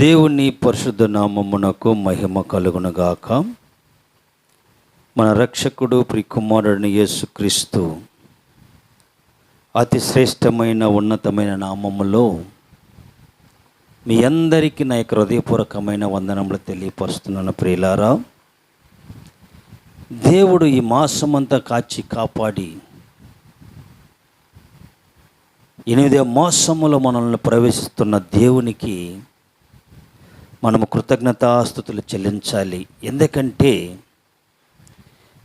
దేవుని పరిశుద్ధ నామమునకు మహిమ కలుగునగాక. మన రక్షకుడు ప్రికుమారుడిని యేసుక్రీస్తు అతి శ్రేష్టమైన ఉన్నతమైన నామములో మీ అందరికీ నా యొక్క హృదయపూర్వకమైన వందనములు తెలియపరుస్తున్నాను ప్రియులారా. దేవుడు ఈ మాసమంతా కాచి కాపాడి ఎనిమిదో మాసములో మనల్ని ప్రవేశిస్తున్న దేవునికి మనము కృతజ్ఞతాస్థుతులు చెల్లించాలి. ఎందుకంటే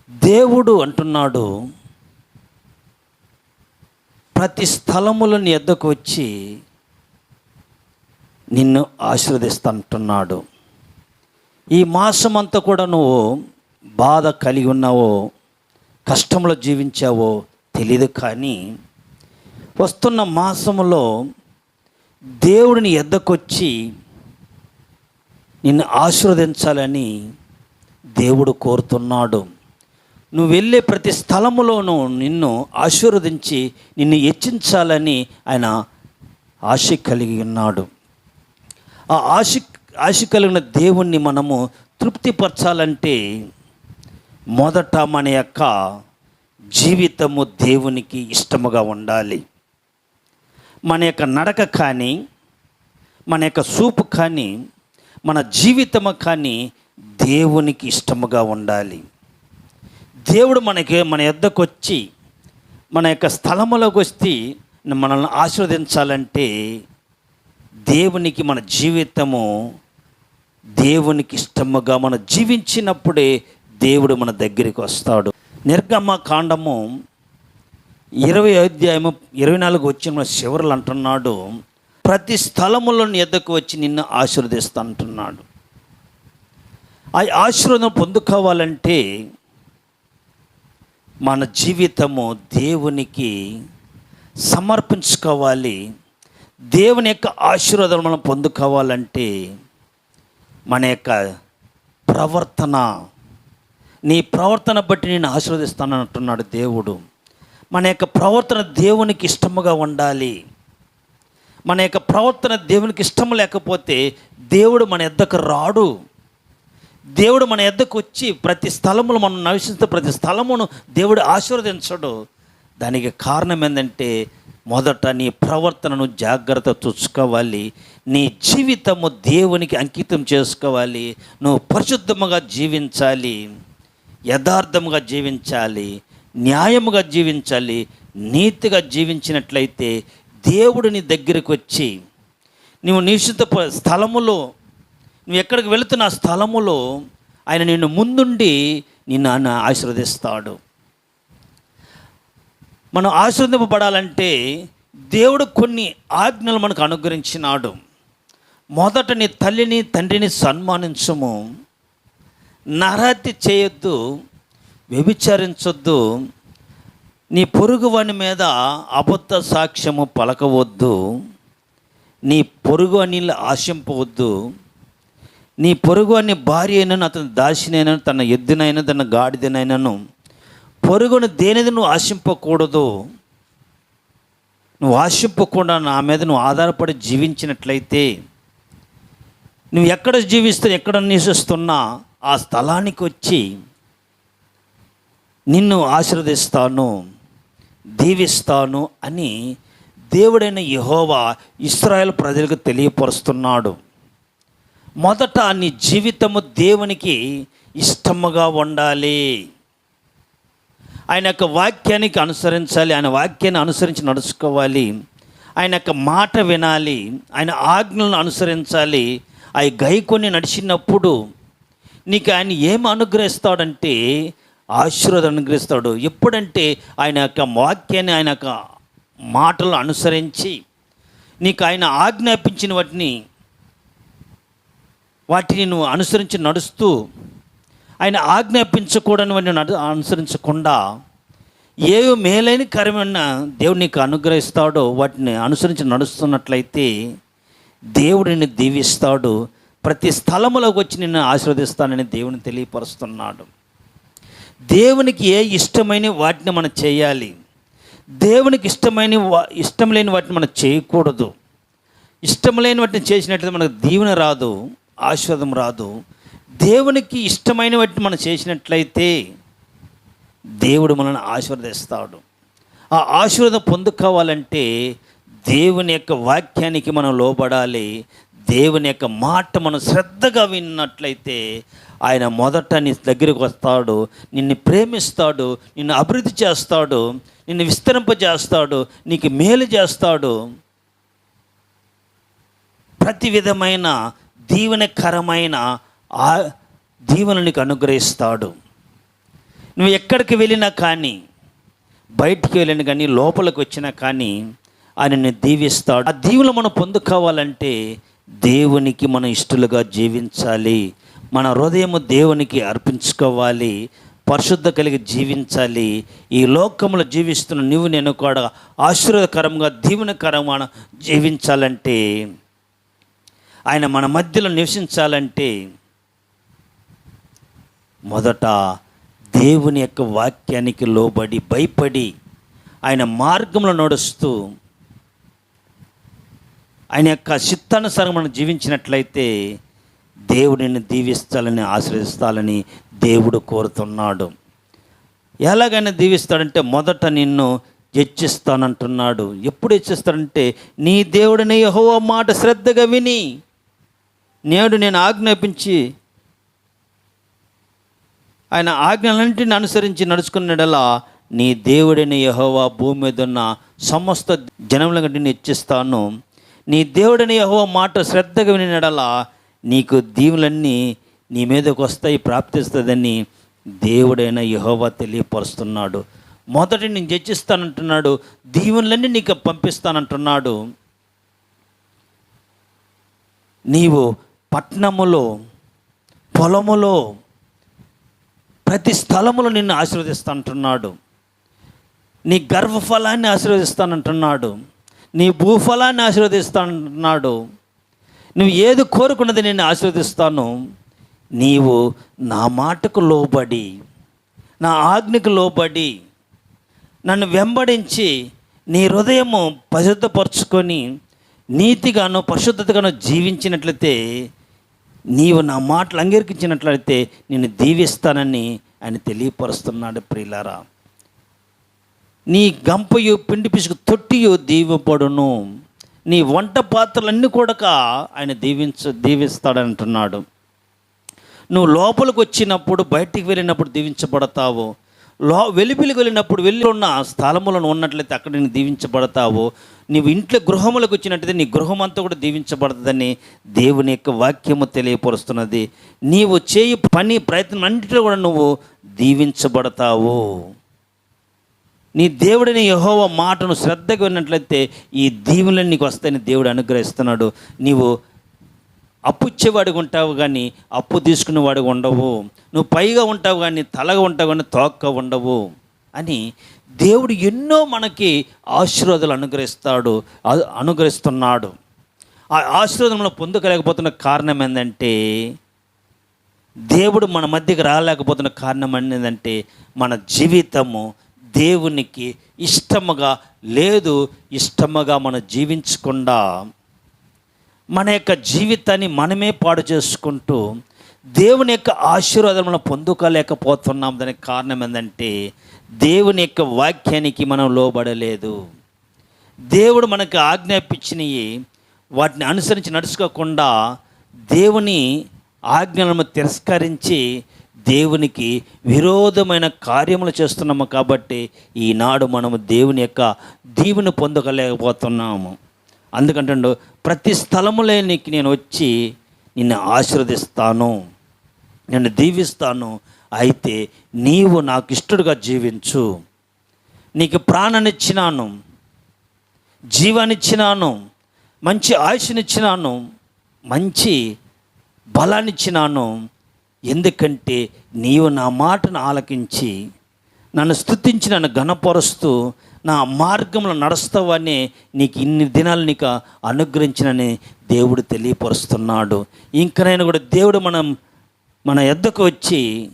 దేవుడు అంటున్నాడు ప్రతి స్థలములను ఎద్దకు వచ్చి నిన్ను ఆశీర్వదిస్తంటున్నాడు. ఈ మాసం అంతా కూడా నువ్వు బాధ కలిగి ఉన్నావో కష్టంలో జీవించావో తెలియదు కానీ వస్తున్న మాసములో దేవుడిని ఎద్దకొచ్చి నిన్ను ఆశీర్వదించాలని దేవుడు కోరుతున్నాడు. నువ్వు వెళ్ళే ప్రతి స్థలములోనూ నిన్ను ఆశీర్వదించి నిన్ను హెచ్చించాలని ఆయన ఆశ కలిగి ఉన్నాడు. ఆ ఆశ ఆశ కలిగిన దేవుణ్ణి మనము తృప్తిపరచాలంటే మొదట మన యొక్క జీవితము దేవునికి ఇష్టముగా ఉండాలి. మన యొక్క నడక కానీ మన యొక్క సూపు కానీ మన జీవితము కానీ దేవునికి ఇష్టముగా ఉండాలి. దేవుడు మనకి మన యొద్దకు వచ్చి మన యొక్క స్థలములోకి వచ్చి మనల్ని ఆశీర్వదించాలంటే దేవునికి మన జీవితము దేవునికి ఇష్టముగా మనం జీవించినప్పుడే దేవుడు మన దగ్గరికి వస్తాడు. నిర్గమ కాండము ఇరవై అధ్యాయము ఇరవై నాలుగు వచ్చిన శివరులు అంటున్నాడు ప్రతి స్థలములను ఎద్దకు వచ్చి నిన్ను ఆశీర్వదిస్తా అంటున్నాడు ఆ ఆశీర్వదం పొందుకోవాలంటే మన జీవితము దేవునికి సమర్పించుకోవాలి. దేవుని యొక్క ఆశీర్వాదం మనం పొందుకోవాలంటే మన యొక్క ప్రవర్తన నీ ప్రవర్తన బట్టి నేను ఆశీర్వదిస్తానంటున్నాడు దేవుడు. మన యొక్క ప్రవర్తన దేవునికి ఇష్టముగా ఉండాలి. మన యొక్క ప్రవర్తన దేవునికి ఇష్టం లేకపోతే దేవుడు మన ఎద్దకు రాడు. దేవుడు మన ఎద్దకు వచ్చి ప్రతి స్థలములు మనం నివసిస్తే ప్రతి స్థలమును దేవుడు ఆశీర్వదించడు. దానికి కారణం ఏంటంటే మొదట నీ ప్రవర్తనను జాగ్రత్త చూసుకోవాలి. నీ జీవితము దేవునికి అంకితం చేసుకోవాలి. నువ్వు పరిశుద్ధముగా జీవించాలి. యథార్థముగా జీవించాలి. న్యాయముగా జీవించాలి. నీతిగా జీవించినట్లయితే దేవుడు నీ దగ్గరికి వచ్చి నువ్వు నిశ్చిత స్థలములో నువ్వు ఎక్కడికి వెళుతున్న స్థలములో ఆయన నిన్ను ముందుండి నిన్ను ఆయన ఆశీర్వదిస్తాడు. మనం ఆశీర్వదింపబడాలంటే దేవుడు కొన్ని ఆజ్ఞలు మనకు అనుగ్రహించినాడు. మొదట నీ తల్లిని తండ్రిని సన్మానించము. నరహత్య చేయొద్దు వ్యభిచరించొద్దు నీ పొరుగువాని మీద అబద్ధ సాక్ష్యము పలకవద్దు. నీ పొరుగు అనిల్ ఆశింపవద్దు. నీ పొరుగు అని భార్య అయినను అతని దాసినైనను తన ఎద్దునైనా తన గాడిదనైనాను పొరుగును దేనిది నువ్వు ఆశింపకూడదు? నువ్వు ఆశింపకుండా నా మీద నువ్వు ఆధారపడి జీవించినట్లయితే నువ్వు ఎక్కడ జీవిస్తూ ఎక్కడ నివసిస్తున్నా ఆ స్థలానికి వచ్చి నిన్ను ఆశీర్వదిస్తాను. దీవిస్తాను అని దేవుడైన యహోవా ఇస్రాయల్ ప్రజలకు తెలియపరుస్తున్నాడు. మొదట నీ జీవితము దేవునికి ఇష్టముగా ఉండాలి. ఆయన యొక్క వాక్యానికి అనుసరించాలి ఆయన వాక్యాన్ని అనుసరించి నడుచుకోవాలి. ఆయన యొక్క మాట వినాలి ఆయన ఆజ్ఞలను అనుసరించాలి. అవి గైకొని నడిచినప్పుడు నీకు ఆయన ఏం అనుగ్రహిస్తాడంటే ఆశీర్వాదం అనుగ్రహిస్తాడు. ఎప్పుడంటే ఆయన యొక్క వాక్యాన్ని ఆయన యొక్క మాటలు అనుసరించి నీకు ఆయన ఆజ్ఞాపించిన వాటిని వాటిని నువ్వు అనుసరించి నడుస్తూ ఆయన ఆజ్ఞాపించకూడని వాటిని నడు అనుసరించకుండా ఏ మేలైన కార్యమైన దేవుడు నీకు అనుగ్రహిస్తాడో. వాటిని అనుసరించి నడుస్తున్నట్లయితే దేవుడిని దీవిస్తాడు. ప్రతి స్థలములోకి వచ్చి నిన్ను ఆశీర్వదిస్తానని దేవుని తెలియపరుస్తున్నాడు. దేవునికి ఏ ఇష్టమైన వాటిని మనం చేయాలి? దేవునికి ఇష్టమైన వా- ఇష్టం లేని వాటిని మనం చేయకూడదు. ఇష్టం లేని వాటిని చేసినట్లయితే మనకు దీవెన రాదు ఆశీర్వాదం రాదు. దేవునికి ఇష్టమైన వాటిని మనం చేసినట్లయితే దేవుడు మనల్ని ఆశీర్వదిస్తాడు. ఆ ఆశీర్వాదం పొందుకోవాలంటే దేవుని యొక్క వాక్యానికి మనం లోబడాలి. దేవుని యొక్క మాట మనం శ్రద్ధగా విన్నట్లయితే ఆయన మొదట నీ దగ్గరికి వస్తాడు నిన్ను ప్రేమిస్తాడు నిన్ను అభివృద్ధి చేస్తాడు నిన్ను విస్తరింపజేస్తాడు నీకు మేలు చేస్తాడు. ప్రతి విధమైన దీవెనకరమైన ఆ దీవెన నీకు అనుగ్రహిస్తాడు. నువ్వు ఎక్కడికి వెళ్ళినా కానీ బయటికి వెళ్ళిన కానీ లోపలికి వచ్చినా కానీ ఆయనని దీవిస్తాడు. ఆ దీవులు మనం పొందుకోవాలంటే దేవునికి మనం ఇష్టలుగా జీవించాలి. మన హృదయము దేవునికి అర్పించుకోవాలి. పరిశుద్ధ కలిగి జీవించాలి. ఈ లోకంలో జీవిస్తున్న నువ్వు నేను కూడా ఆశీర్వదకరంగా దీవెనకరంగా జీవించాలంటే ఆయన మన మధ్యలో నివసించాలంటే మొదట దేవుని యొక్క వాక్యానికి లోబడి భయపడి ఆయన మార్గంలో నడుస్తూ ఆయన యొక్క చిత్తానుసారం మనం జీవించినట్లయితే దేవుడిని దీవిస్తాలని ఆశ్రయిస్తాలని దేవుడు కోరుతున్నాడు. ఎలాగైనా దీవిస్తాడంటే మొదట నిన్ను హెచ్చిస్తానంటున్నాడు. ఎప్పుడు హెచ్చిస్తాడంటే నీ దేవుడిని యహో మాట శ్రద్ధగా విని నేడు నేను ఆజ్ఞాపించి ఆయన ఆజ్ఞలన్నింటిని అనుసరించి నడుచుకున్నడలా నీ దేవుడిని యహోవా భూమి మీద ఉన్న సమస్త జనముల కంటే హెచ్చిస్తాను. ఇచ్చిస్తాను నీ దేవుడని యహోవా మాట శ్రద్ధగా వినడలా నీకు దీవులన్నీ నీ మీదకు వస్తాయి ప్రాప్తిస్తుందని దేవుడైన యహోవా తెలియపరుస్తున్నాడు. మొదటి నేను జడ్జిస్తానంటున్నాడు దీవులన్నీ నీకు పంపిస్తానంటున్నాడు. నీవు పట్నములో పొలములో ప్రతి స్థలములో నిన్ను ఆశీర్వదిస్తానంటున్నాడు. నీ గర్వఫలాన్ని ఆశీర్వదిస్తానంటున్నాడు. నీ భూఫలాన్ని ఆశీర్వదిస్తున్నాడు. నువ్వు ఏది కోరుకున్నది నేను ఆశీర్వదిస్తాను నీవు నా మాటకు లోబడి నా ఆజ్ఞకు లోబడి నన్ను వెంబడించి నీ హృదయము పరిశుద్ధపరుచుకొని నీతిగాను పరిశుద్ధతగాను జీవించినట్లయితే నీవు నా మాటలు అంగీకరించినట్లయితే నేను దీవిస్తానని ఆయన తెలియపరుస్తున్నాడు ప్రియులారా. నీ గంపయు పిండి పిసుకు తొట్టియు దీవపడును నీ వంట పాత్రలన్నీ కూడా ఆయన దీవించ దీవిస్తాడంటున్నాడు. నువ్వు లోపలికి వచ్చినప్పుడు బయటికి వెళ్ళినప్పుడు దీవించబడతావు. లో వెలుపలికి వెళ్ళినప్పుడు వెళ్ళి ఉన్న స్థలములను ఉన్నట్లయితే అక్కడ నేను దీవించబడతావు. నీవు ఇంట్లో గృహములకు వచ్చినట్లయితే నీ గృహం అంతా కూడా దీవించబడుతుందని దేవుని యొక్క వాక్యము తెలియపరుస్తున్నది. నీవు చేయి పని ప్రయత్నం అన్నింటిలో కూడా నువ్వు దీవించబడతావు. నీ దేవుడిని యహోవ మాటను శ్రద్ధగా విన్నట్లయితే ఈ దీవులను నీకు వస్తాయని దేవుడు అనుగ్రహిస్తున్నాడు. నీవు అప్పు ఇచ్చేవాడిగా ఉంటావు కానీ అప్పు తీసుకునేవాడిగా ఉండవు. నువ్వు పైగా ఉంటావు కానీ తలగా ఉంటావు కానీ తోక్క ఉండవు అని దేవుడు ఎన్నో మనకి ఆశీర్వాదాలు అనుగ్రహిస్తాడు అనుగ్రహిస్తున్నాడు. ఆ ఆశీర్వాదం పొందుకోలేకపోతున్న పొందగలేకపోతున్న కారణం ఏంటంటే దేవుడు మన మధ్యకి రాలేకపోతున్న కారణం ఏంటంటే మన జీవితము దేవునికి ఇష్టముగా లేదు ఇష్టముగా మనం జీవించకుండా మన యొక్క జీవితాన్ని మనమే పాడు చేసుకుంటూ దేవుని యొక్క ఆశీర్వాదం మనం పొందుకోలేకపోతున్నాం. దానికి కారణం ఏంటంటే దేవుని యొక్క వాక్యానికి మనం లోబడలేదు. దేవుడు మనకు ఆజ్ఞాపించినవి వాటిని అనుసరించి నడుచుకోకుండా దేవుని ఆజ్ఞలను తిరస్కరించి దేవునికి విరోధమైన కార్యములు చేస్తున్నాము కాబట్టి ఈనాడు మనము దేవుని యొక్క దీవుని పొందగలేకపోతున్నాము. అందుకంటే ప్రతి స్థలములే నీకు నేను వచ్చి నిన్ను ఆశీర్వదిస్తాను నిన్ను దీవిస్తాను అయితే నీవు నాకు ఇష్టడుగా జీవించు. నీకు ప్రాణాన్నిచ్చినాను జీవానిచ్చినాను మంచి ఆయుష్నిచ్చినాను మంచి బలాన్నిచ్చినాను ఎందుకంటే నీవు నా మాటను ఆలకించి నన్ను స్తుతించి నన్ను ఘనపరుస్తూ నా మార్గంలో నడుస్తావని నీకు ఇన్ని దినాలు నీకు అనుగ్రహించినని దేవుడు తెలియపరుస్తున్నాడు. ఇంకనైనా కూడా దేవుడు మనం మన ఎద్దకు వచ్చి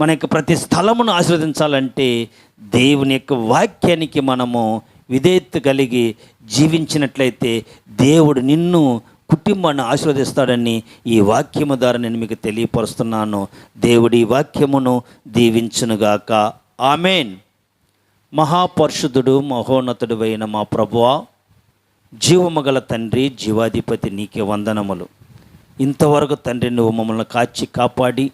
మన యొక్క ప్రతి స్థలమును ఆశీర్వదించాలంటే దేవుని యొక్క వాక్యానికి మనము విధేయత కలిగి జీవించినట్లయితే దేవుడు నిన్ను కుటుంబాన్ని ఆశీర్వదిస్తాడని ఈ వాక్యము ద్వారా నేను మీకు తెలియపరుస్తున్నాను. దేవుడి వాక్యమును దీవించునుగాక. ఆమెన్. మహాపరుషుధుడు మహోన్నతుడు అయిన మా ప్రభువా జీవమగల తండ్రి జీవాధిపతి నీకే వందనములు. ఇంతవరకు తండ్రి నువ్వు మమ్మల్ని కాచి కాపాడి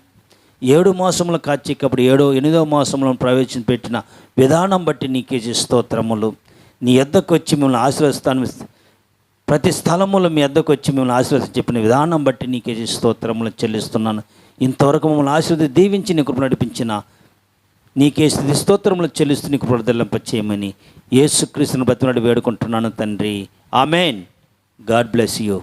ఏడు మాసములు కాచి కాపాడి ఏడో ఎనిమిదో మాసంలో ప్రవేశపెట్టిన విధానం బట్టి నీకే స్తోత్రములు. నీ ఎద్దకు వచ్చి మిమ్మల్ని ఆశీర్వదిస్తాను. ప్రతి స్థలములో మీ అద్దకు వచ్చి మిమ్మల్ని ఆశీర్వదించి చెప్పిన విధానం బట్టి నీకే స్తోత్రములు చెల్లిస్తున్నాను. ఇంతవరకు మమ్మల్ని ఆశీర్వది దీవించి నీ కృప నడిపించిన నీకే స్థితి స్తోత్రములు చెల్లిస్తూ నీకు ప్రదల్లింప చేయమని యేసుక్రీస్తుని బతినాడు వేడుకుంటున్నాను తండ్రి. ఆమెన్. God bless you.